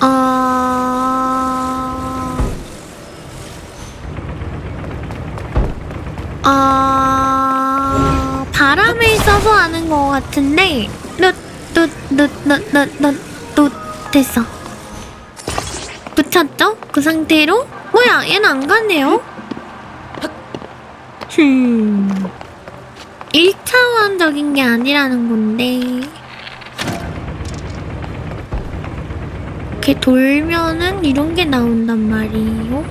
아... 아... 바람에 있어서 하는 것 같은데. 뚜뚜뚜뚜뚜뚜 됐어. 붙였죠? 그 상태로? 뭐야 얘는 안 가네요? 흠. 1차원적인 게 아니라는 건데 이렇게 돌면은 이런 게 나온단 말이에요.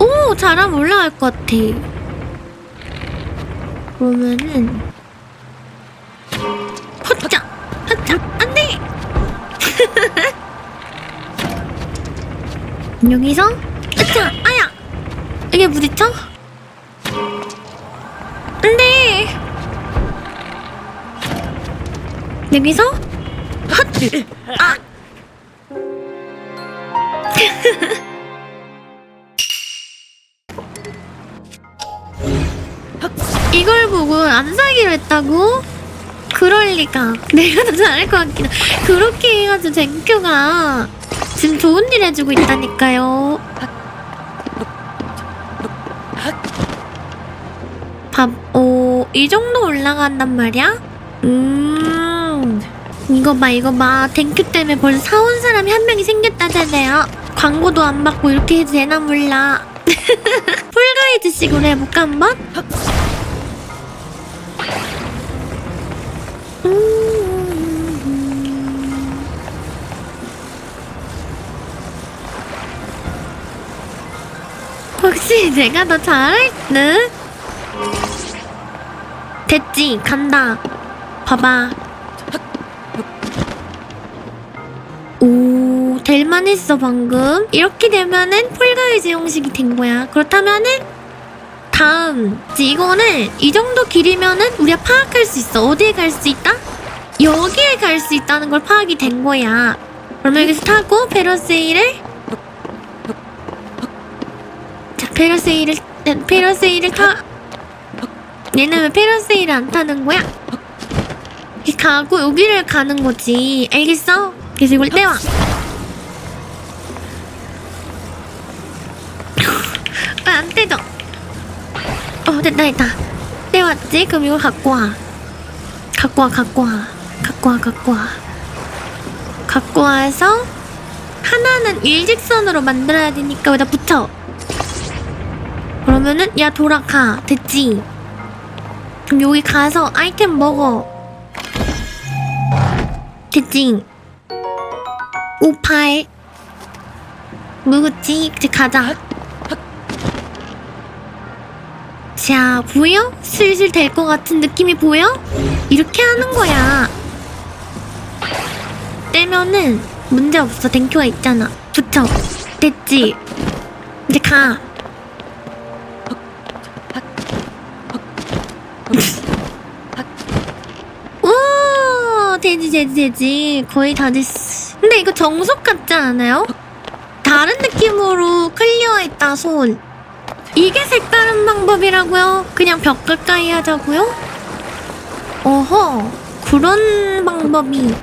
오! 잘하면 올라갈 것 같아. 그러면은 허짜! 허짜! 안 돼! 여기서 허짜! 아야! 이게 부딪혀? 안 돼! 여기서 헛! 아! 안 사기로 했다고? 그럴 리가. 내가 더 잘할 것 같긴 해. 그렇게 해가지고 젠큐가 지금 좋은 일 해주고 있다니까요. 밥, 오, 이 정도 올라간단 말이야? 음. 이거 봐, 이거 봐. 댕큐 때문에 벌써 사온 사람이 한 명이 생겼다잖아요. 광고도 안 받고 이렇게 해도 되나 몰라. 폴가이드식으로 해볼까, 한번? 혹시 내가 더 잘할 듯? 됐지, 간다. 봐봐. 오, 될만 했어, 방금. 이렇게 되면은 폴가이즈 형식이 된 거야. 그렇다면은, 다음. 이거는 이 정도 길이면은 우리가 파악할 수 있어. 어디에 갈 수 있다? 여기에 갈 수 있다는 걸 파악이 된 거야. 그러면 여기서 타고 페러세일을 페러세일을 페러세일을 타. 얘는 왜 페러세일을 안 타는 거야? 이 가고 여기를 가는 거지. 알겠어? 그래서 이걸 떼와. 아, 안 떼져. 어, 됐다, 됐다. 떼왔지? 그럼 이걸 갖고 와. 갖고 와, 갖고 와. 갖고 와, 갖고 와. 갖고 와서 하나는 일직선으로 만들어야 되니까 여기다 붙여. 그러면은 야 돌아가. 됐지? 그럼 여기 가서 아이템 먹어. 됐지? 58 누구지? 이제 가자. 자, 보여? 슬슬 될 것 같은 느낌이 보여? 이렇게 하는 거야. 떼면은 문제 없어. 댕큐가 있잖아. 붙여. 됐지? 이제 가. 오, 되지, 되지, 되지. 거의 다 됐어. 근데 이거 정석 같지 않아요? 다른 느낌으로 클리어했다, 손. 이게 색다른 방법이라고요? 그냥 벽 가까이 하자고요? 어허, 그런 방법이.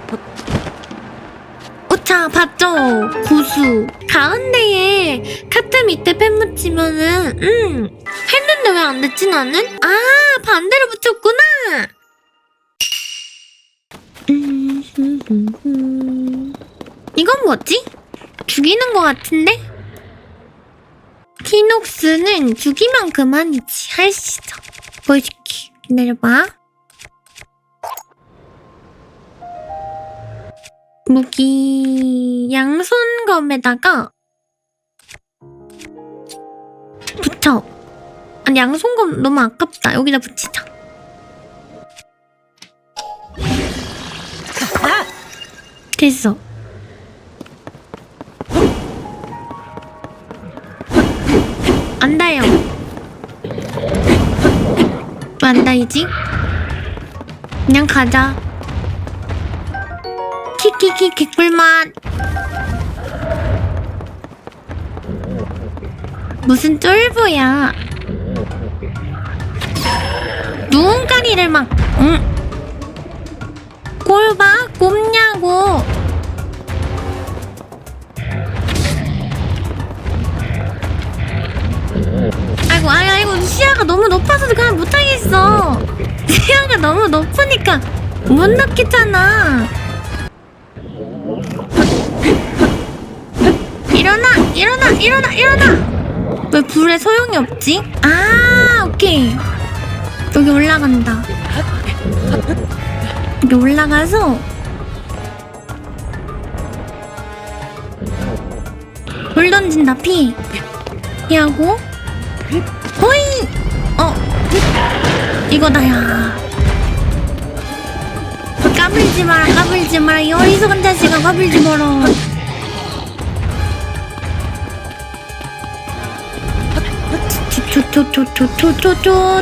오차, 봤죠? 구수. 가운데에 카트 밑에 펜 묻히면은, 음, 했는데 왜 안 됐지, 나는? 아, 반대로 붙였구나! 이건 뭐지? 죽이는 것 같은데? 키녹스는 죽이면 그만이지. 할수 있어. 보여줄게. 기다려봐. 무기 양손검에다가 붙여. 아니 양손검 너무 아깝다. 여기다 붙이자. 됐어. 안 닿아요. 왜 안 닿이지? 그냥 가자. 키키키 개꿀맛. 무슨 쫄보야. 누군가리를 막, 응. 꼴봐 꼽냐고 아이고 아이 아이고 시야가 너무 높아서 그냥 못하겠어 시야가 너무 높으니까 못 넣겠잖아 일어나 일어나 일어나 일어나. 왜 불에 소용이 없지? 아 오케이. 여기 올라간다. 여기 올라가서. 불 던진다 피. 피하고. 호이! 어. 이거다야. 까불지 마라 까불지 마라. 이 어리석은 자식아 까불지 마라 ቾ초초초초초초초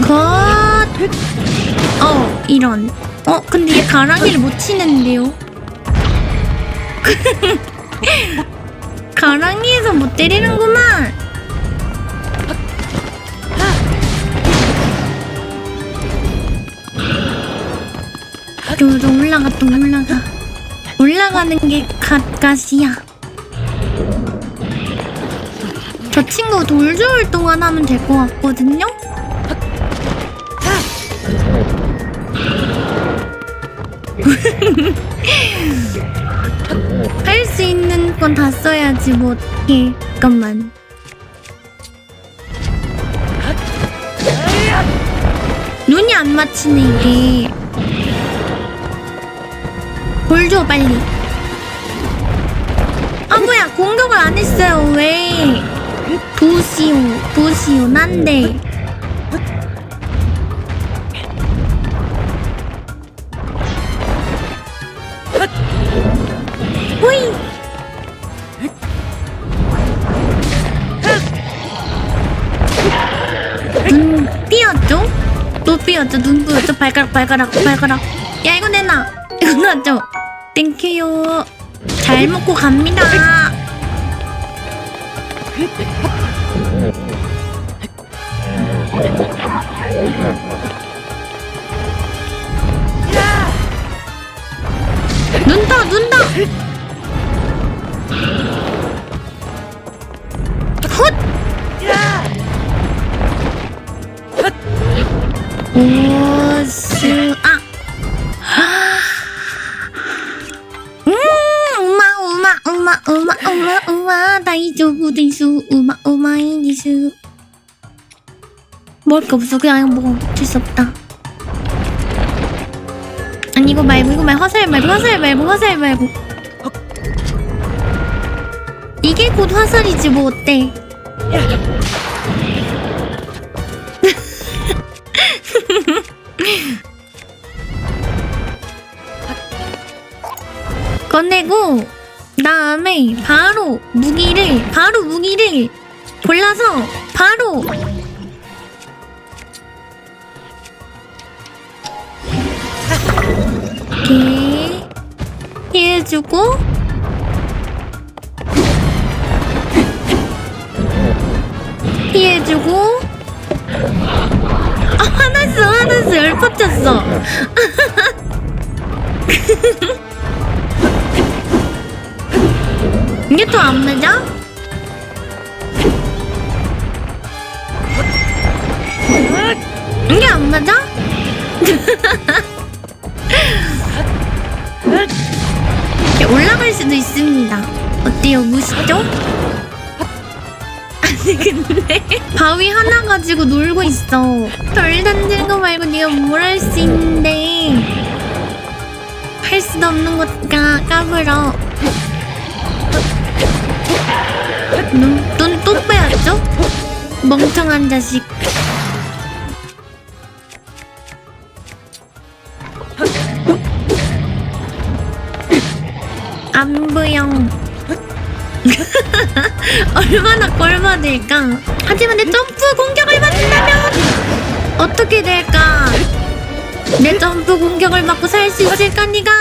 컷! 어, 이런. 어, 근데 얘 가랑이를 못 치는데요? 가랑이에서 못 때리는구만! 또, 또 올라가, 또 올라가. 올라가는 게 갓갓이야. 저 친구 돌 주울 동안 하면 될 것 같거든요? 할 수 있는 건 다 써야지 뭐 어떡해. 잠깐만. 눈이 안 맞히네 이게. 볼줘 빨리. 아 뭐야. 공격을 안 했어요. 왜 도시오 도시오 난데. 호이! 눈 삐었죠? 또 삐었죠? 눈 삐었죠? 발가락 발가락 발가락. 야 이거 내놔. 이거 놔줘. 땡큐요. 잘 먹고 갑니다 눈 떠, 눈 떠! 헛! 오스, 아! 음, 우마, 우마, 우마, 우마, 우마, 우마, 다이조부 데수, 우마, 우마이 데수. 먹을 거 없어, 그냥 먹어. 어쩔 수 없다. 아니 이거 말고 이거 말고 화살 말고 화살 말고 화살 말고 이게 곧 화살이지 뭐 어때 꺼내고 다음에 바로 무기를 바로 무기를 골라서 바로 이렇게 피해주고 피해주고 아 화났어 화났어 열받쳤어 이게 또안 맞아? 이게 안 맞아? 이렇게 올라갈 수도 있습니다. 어때요? 무시죠? 아니 근데 바위 하나 가지고 놀고 있어. 돌 던지는 거 말고 네가 뭘 할 수 있는데 할 수도 없는 거니까 까불어. 눈또 빼야죠? 멍청한 자식. 안 보여. 얼마나 꼴받을까? 하지만 내 점프 공격을 받는다면 어떻게 될까? 내 점프 공격을 받고 살 수 있을까, 니가?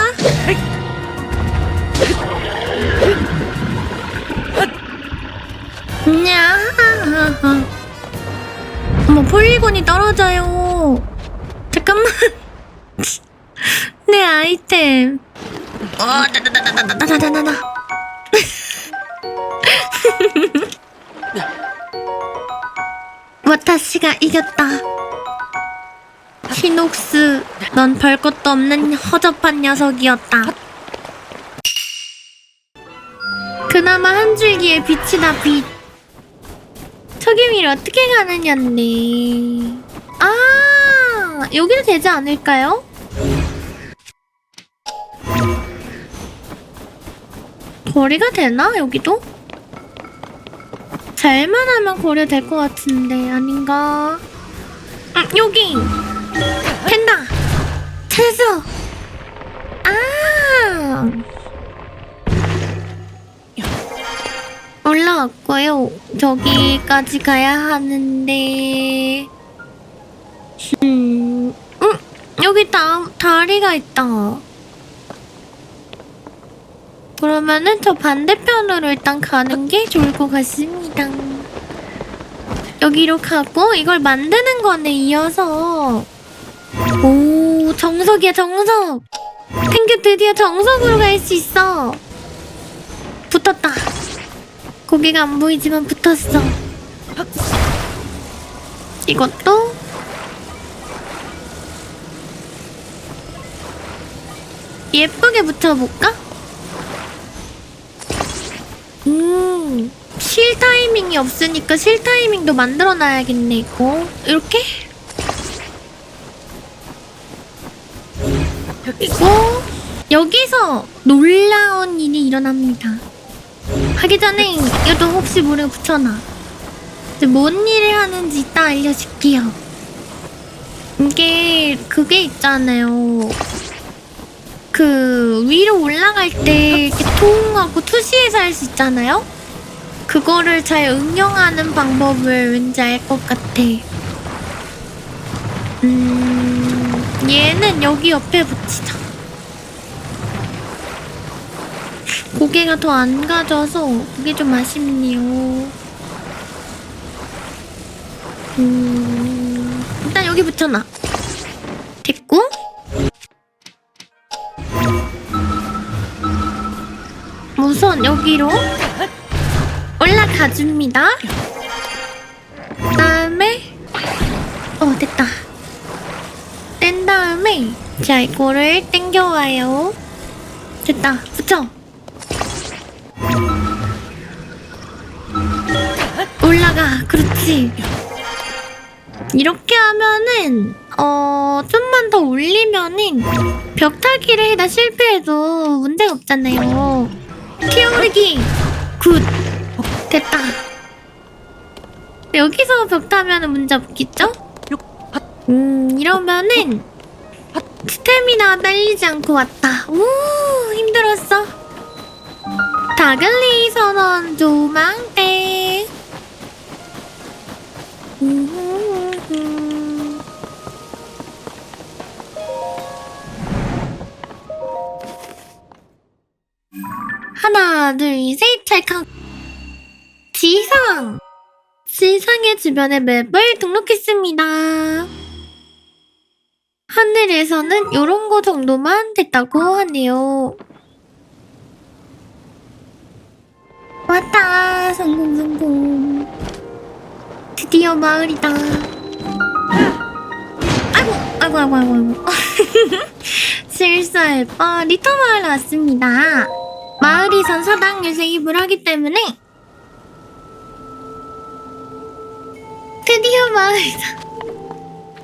냐 어머, 폴리곤이 떨어져요. 잠깐만. 내 아이템. 어, 나나나나나나나나나. 와타시가 이겼다. 히녹스, 넌 별 것도 없는 허접한 녀석이었다. 그나마 한 줄기의 빛이다 빛. 저기 위로 어떻게 가느냐인데. 아, 여기도 되지 않을까요? 거리가 되나 여기도? 잘만 하면 거리가 될것 같은데 아닌가? 음, 여기! 된다! 찾았어 아! 올라왔고요. 저기까지 가야 하는데. 음, 음 여기 다, 다리가 있다 그러면은 저 반대편으로 일단 가는 게 좋을 것 같습니다. 여기로 가고 이걸 만드는 거네 이어서. 오 정석이야 정석. 탱크 드디어 정석으로 갈 수 있어. 붙었다. 고개가 안 보이지만 붙었어. 이것도 예쁘게 붙여볼까? 음, 실 타이밍이 없으니까 실 타이밍도 만들어 놔야겠네, 이거. 이렇게? 그리고, 여기서 놀라운 일이 일어납니다. 하기 전에, 이것도 혹시 모르게 붙여놔. 이제 뭔 일을 하는지 이따 알려줄게요. 이게, 그게 있잖아요. 그 위로 올라갈 때 이렇게 통하고 투시해서 할 수 있잖아요. 그거를 잘 응용하는 방법을 왠지 알 것 같아. 음, 얘는 여기 옆에 붙이자. 고개가 더 안 가져서 그게 좀 아쉽네요. 음, 일단 여기 붙여놔. 됐고. 우선 여기로 올라가 줍니다. 다음에 어 됐다. 뗀 다음에 자 이거를 당겨와요. 됐다. 붙여. 올라가. 그렇지. 이렇게 하면은 어 좀만 더 올리면은 벽타기를 해다 실패해도 문제가 없잖아요. 튀어오르기 굿 됐다. 여기서 벽 타면은 문제 없겠죠? 음 이러면은 스태미나 딸리지 않고 왔다. 우 힘들었어. 다글리 선언 조망대. 음, 하나, 둘, 셋, 찰칵. 지상! 지상의 주변의 맵을 등록했습니다. 하늘에서는 요런 거 정도만 됐다고 하네요. 왔다! 성공, 성공. 드디어 마을이다. 아이고, 아이고, 아이고, 아이고. 실수할 뻔. 리터 마을 왔습니다. 마을이 전사당에서 입을 하기 때문에 드디어 마을이다.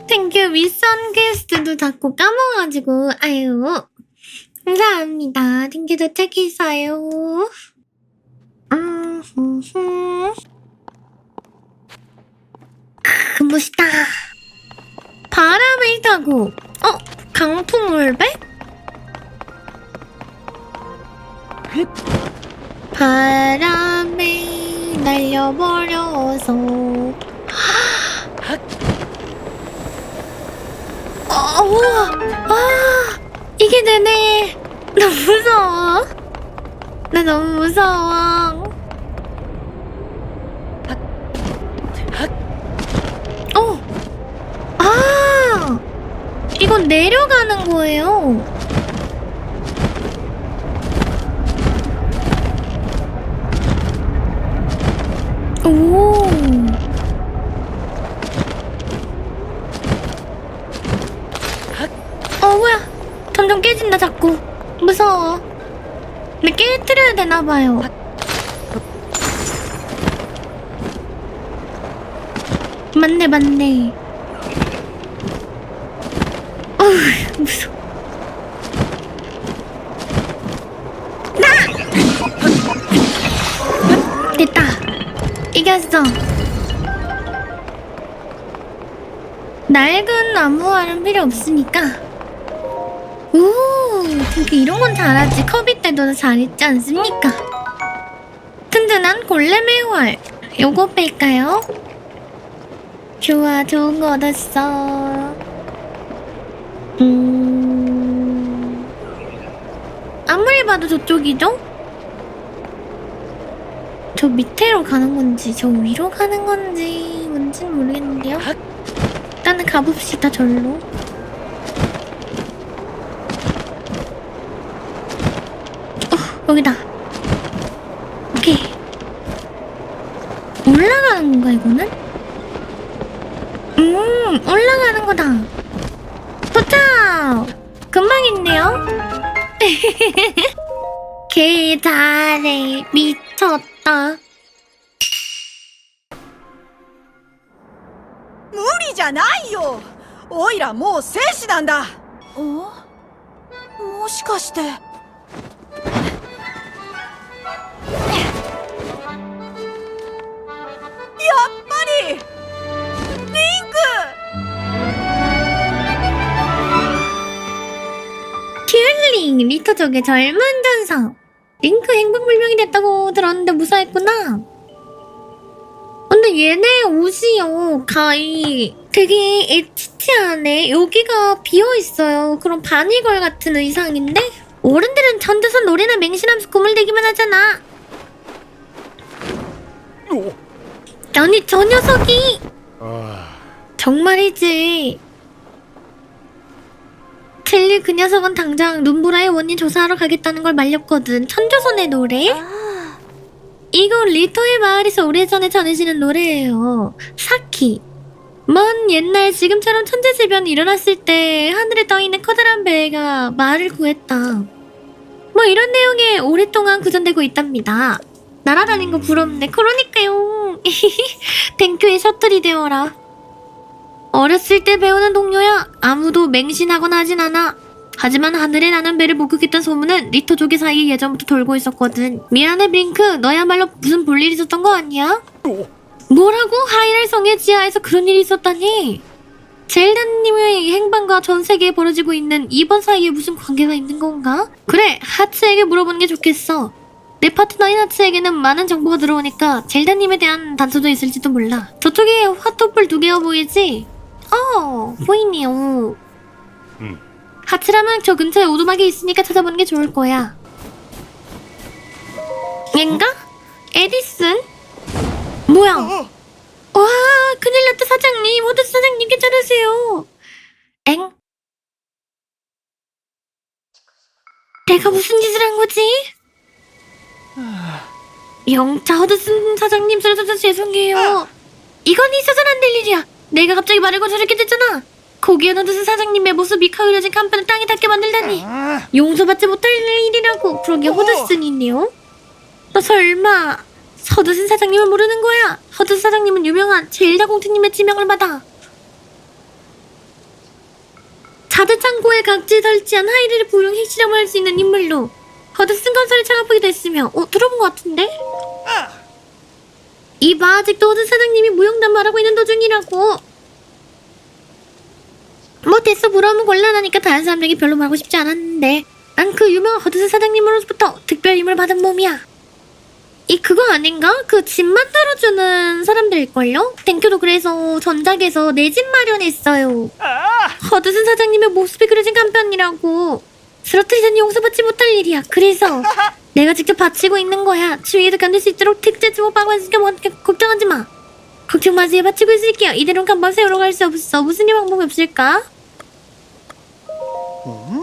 땡큐 미션 게스트도 자꾸 까먹어가지고 아유 감사합니다. 땡큐 도착했어요. 음, 흠, 흠. 크, 멋있다. 바람을 타고 어 강풍 울배? 바람에 날려버려서 어, 우와 아 이게 되네 너무 무서워 나 너무 무서워 어. 아, 이건 내려가는 거예요. 뭐야? 점점 깨진다 자꾸. 무서워. 근데 깨트려야 되나 봐요. 맞네 맞네. 어휴 무서워. 나! 됐다. 이겼어. 낡은 나무알은 필요 없으니까 오 되게 이런 건 잘하지. 커비 때도 잘했지 않습니까? 튼튼한 골렘의 활 요거 뺄까요? 좋아 좋은 거 얻었어. 음. 아무리 봐도 저쪽이죠? 저 밑으로 가는 건지 저 위로 가는 건지 뭔진 모르겠는데요. 일단은 가봅시다 절로 어 여기다 오케이 올라가는 건가 이거는? 음 올라가는 거다 도착 금방 있네요 개 잘해 미쳤다 無理じゃないよおいらもう戦士なんだおもしかして 듀얼링 리터족의 젊은 전사 링크 행방불명이 됐다고 들었는데 무사했구나. 근데 얘네 옷이요. 가이 되게 에티티하네 여기가 비어있어요. 그럼 바니걸 같은 의상인데? 어른들은 전두선 노래나 맹신하면서 고물대기만 하잖아. 아니 저 녀석이. 정말이지 켈리 그 녀석은 당장 눈보라의 원인 조사하러 가겠다는 걸 말렸거든. 천조선의 노래? 이거 리터의 마을에서 오래전에 전해지는 노래예요. 사키. 먼 옛날 지금처럼 천재지변이 일어났을 때 하늘에 떠있는 커다란 배가 마을을 구했다. 뭐 이런 내용에 오랫동안 구전되고 있답니다. 날아다닌 거 부럽네. 그러니까요. 댕큐의 셔틀이 되어라. 어렸을 때 배우는 동료야 아무도 맹신하거나 하진 않아. 하지만 하늘에 나는 배를 목격했던 소문은 리터족의 사이에 예전부터 돌고 있었거든. 미안해 빙크, 너야말로 무슨 볼일 있었던 거 아니야? 뭐라고? 하이랄 성의 지하에서 그런 일이 있었다니? 젤단님의 행방과 전 세계에 벌어지고 있는 이번 사이에 무슨 관계가 있는 건가? 그래, 하츠에게 물어보는 게 좋겠어. 내 파트너인 하츠에게는 많은 정보가 들어오니까 젤다님에 대한 단서도 있을지도 몰라. 저쪽에 화토불 두 개가 보이지? 어, 보이네요. 음. 하츠라면 저 근처에 오두막이 있으니까 찾아보는 게 좋을 거야. 얜가? 에디슨? 뭐야? 와, 큰일 났다, 사장님. 호드 사장님 괜찮으세요? 엥? 내가 무슨 짓을 한 거지? 영차 허드슨 사장님 죄송해요. 이건 있어서는 안 될 일이야. 내가 갑자기 말을 건 저렇게 됐잖아. 고기현 허드슨 사장님의 모습이 카울려진 간판을 땅에 닿게 만들다니. 용서받지 못할 일이라고. 그러게 허드슨이네요. 너 설마 허드슨 사장님을 모르는 거야? 허드슨 사장님은 유명한 제일다 공주님의 지명을 받아. 자드 창고에 각지에 설치한 하이드를 부용 핵실험을 할 수 있는 인물로 허드슨 건설을 창업하기도 했으며 어 들어본 것 같은데? 이봐 아직도 허드 사장님이 무용담 말하고 있는 도중이라고. 뭐 됐어 물어보면 곤란하니까 다른 사람들에게 별로 말하고 싶지 않았는데. 난 그 유명한 허드슨 사장님으로부터 특별 임을 받은 몸이야. 이 그거 아닌가? 그 집 만들어주는 사람들일걸요? 댕큐도 그래서 전작에서 내 집 마련했어요. 허드슨 사장님의 모습이 그려진 간편이라고. 스로트리전 용서받지 못할 일이야. 그래서 내가 직접 바치고 있는 거야. 추위에도 견딜 수 있도록 특제 주먹 방관시켜 뭐 걱정하지 마. 걱정 마세요 바치고 있을게요. 이대로는 간밤 세우러 갈 수 없어 무슨 일 방법이 없을까?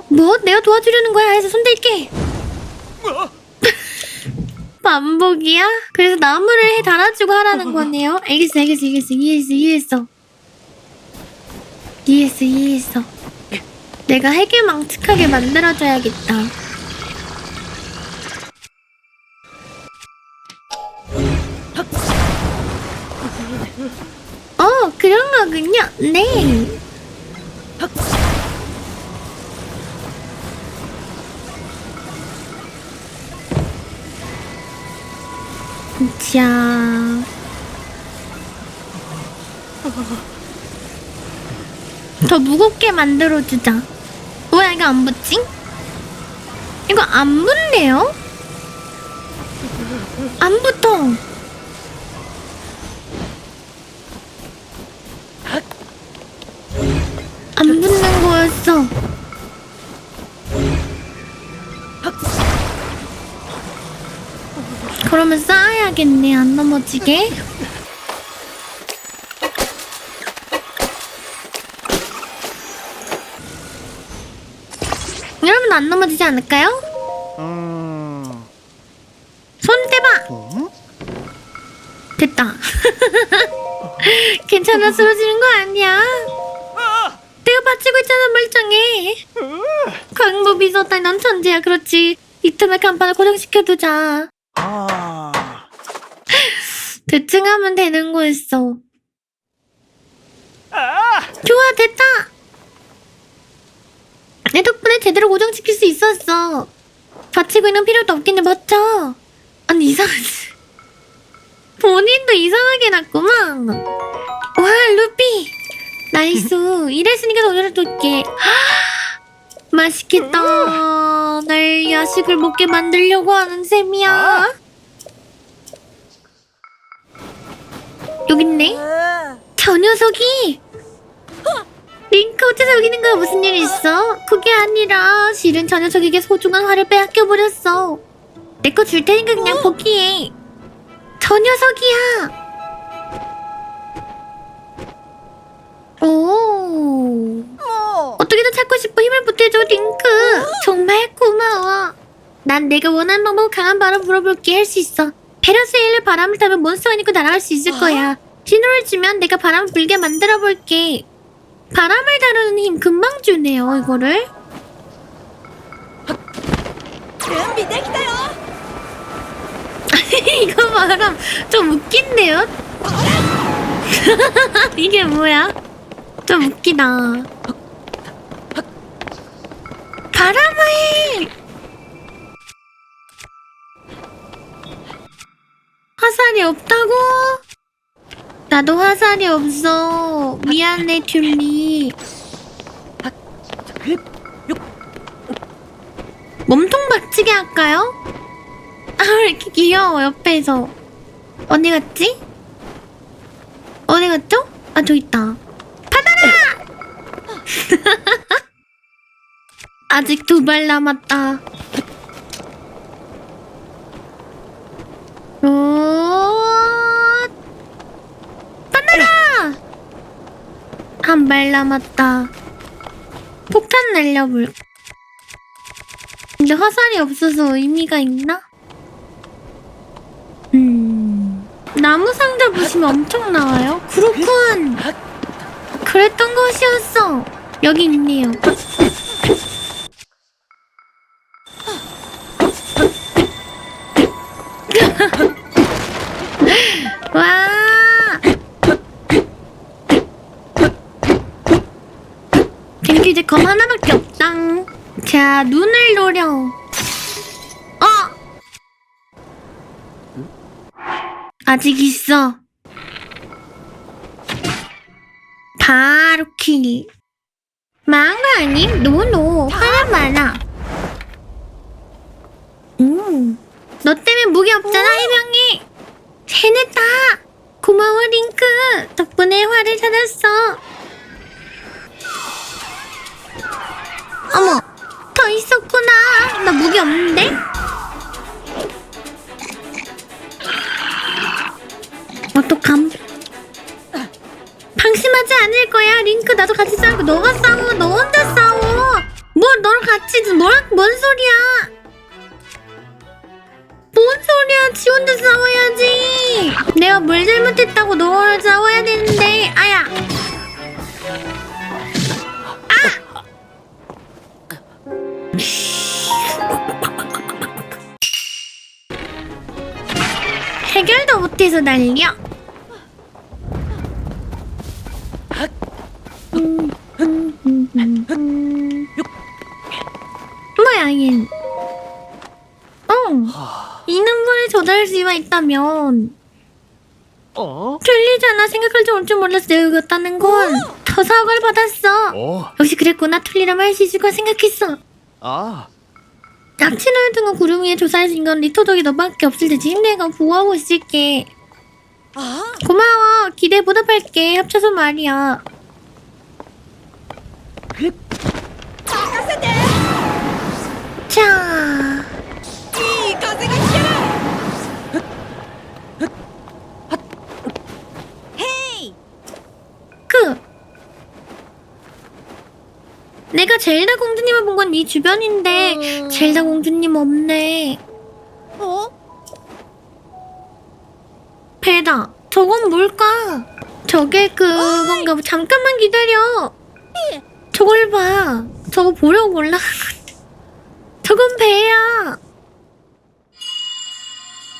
뭐? 내가 도와주려는 거야. 해서 손댈게. 반복이야? 그래서 나무를 해 달아주고 하라는 거네요? 알겠어 알겠어 알겠어. 이해했어 이해했어. 이해했어 이해했어. 내가 핵을 망측하게 만들어줘야겠다. 그런 거군요. 네. 자. 더 무겁게 만들어주자. 왜 이거 안 붙지? 이거 안 붙네요? 안 붙어. 안 거였어. 그러면 쌓아야겠네, 안 넘어지게. 여러분 안 넘어지지 않을까요? 음, 손 대봐! 음? 됐다. 괜찮아, 쓰러지 넌 천재야, 그렇지. 이 틈에 간판을 고정시켜두자. 아, 대충 하면 되는 거였어. 아, 좋아, 됐다! 내 덕분에 제대로 고정시킬 수 있었어. 받치고 있는 필요도 없겠네, 멋져. 아니, 이상하지. 본인도 이상하게 났구만. 와, 루피! 나이스. 이랬으니까 더 올려둘게. 맛있겠다. 날 야식을 먹게 만들려고 하는 셈이야. 여기 있네. 저 녀석이 링크 어째서 여기 있는 거야 무슨 일 있어? 그게 아니라 실은 저 녀석에게 소중한 화를 빼앗겨 버렸어 내 거 줄 테니까 그냥 포기해 저 녀석이야 오 も 어떻게든 찾고 싶어 힘을 보태줘 링크. 정말 고마워. 난 내가 원하는 방법 강한 바람 불어볼게. 할 수 있어. 베러스 일로 바람을 타면 몬스터가 있고 날아갈 수 있을 거야. 어? 신호를 주면 내가 바람을 불게 만들어볼게. 바람을 다루는 힘 금방 주네요 이거를. 준비됐다요. 이거 바람 좀 웃긴데요? 이게 뭐야? 좀 웃기다. 바람을 화살이 없다고? 나도 화살이 없어 미안해 튤리 몸통 박치기 할까요? 아, 왜 이렇게 귀여워, 옆에서. 어디 갔지? 어디 갔죠? 아, 저 있다. 아직 두 발 남았다. 오, 받아라! 한 발 남았다. 폭탄 날려볼. 근데 화살이 없어서 의미가 있나? 음. 나무 상자 보시면 엄청 나와요. 그렇군. 그랬던 것이었어. 여기 있네요. 근데 이제 검 하나밖에 없당. 자, 눈을 노려. 어! 아직 있어. 바로 킬. 망한 거 아님? 노노. 화가 많아. 음. 너 때문에 무기 없잖아, 해명이. 해냈다. 고마워, 링크. 덕분에 화를 찾았어. 어머, 더 있었구나. 나 무기 없는데? 어떡함? 방심하지 않을 거야, 링크. 나도 같이 싸우고 너가 싸워. 너 혼자 싸워. 뭘 너랑 같이 뭐라 뭔 소리야? 뭔 소리야? 지 혼자 싸워야지. 내가 뭘 잘못했다고 너랑 싸워야 되는데. 아야. 음, 음, 음, 음, 음. 뭐야 얘? 어. 이 눈물을 조달할 수가 있다면 어? 틀리잖아 생각할 줄 올 줄 몰랐어 내가 이겼다는 건더 사과를 받았어 어? 역시 그랬구나 틀리라면 할 수 있을 생각했어 아, 악취를 둔건 구름 위에 조사할 수 있는 건 리토덕이 너밖에 없을 테지 힘내가 보호하고 있을게. あ 고마워. 기대 보답할게. 합쳐서 말이야 주변인데 음. 젤다 공주님 없네. 어? 배다. 저건 뭘까? 저게 그건가? 봐. 잠깐만 기다려. 저걸 봐. 저거 보려고 올라. 저건 배야.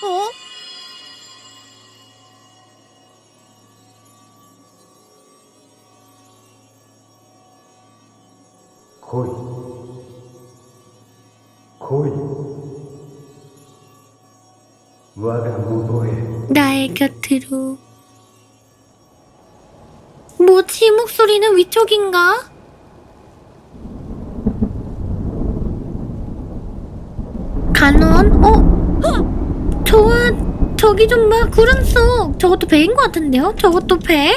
어? 거의 나의 곁으로 뭐지 이 목소리는 위쪽인가? 간원? 어? 저와 저기 좀 봐 구름 속 저것도 배인 것 같은데요? 저것도 배?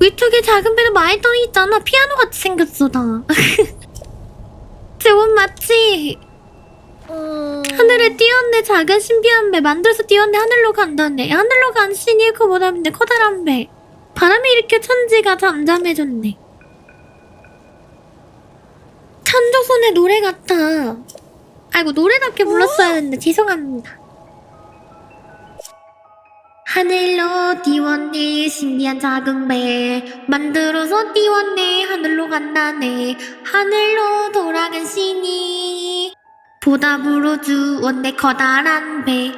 위쪽에 작은 배로 많이 떠 있잖아 피아노 같이 생겼어 다 저건 맞지? うーん 하늘에 띄었네. 작은 신비한 배. 만들어서 띄었네. 하늘로 간다네 하늘로 간 신이 그보다인데 커다란 배. 바람이 일으켜 천지가 잠잠해졌네. 천조손의 노래 같아. 아이고 노래답게 불렀어야 했는데 죄송합니다. 하늘로 띄웠네. 신비한 작은 배. 만들어서 띄웠네. 하늘로 간다네. 하늘로 돌아간 신이 보답으로 주었네 커다란 배.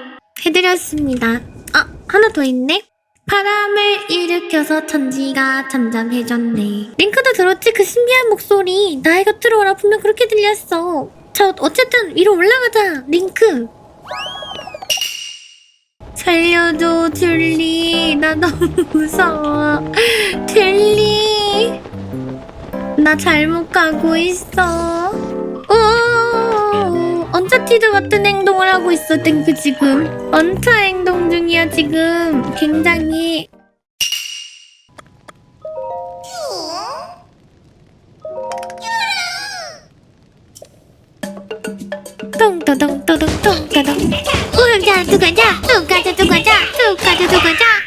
해드렸습니다. 아 하나 더 있네? 바람을 일으켜서 천지가 잠잠해졌네. 링크도 들었지? 그 신비한 목소리. 나의 곁으로 오라. 분명 그렇게 들렸어. 자 어쨌든 위로 올라가자 링크. 살려줘 줄리. 나 너무 무서워. 줄리. 나 잘못 가고 있어. 오 언차티드 같은 행동을 하고 있어 땡크 지금. 언차 행동 중이야 지금. 굉장히. 똥떠덩 우가자 두가자. 두가자 두가자. 두가자 두가자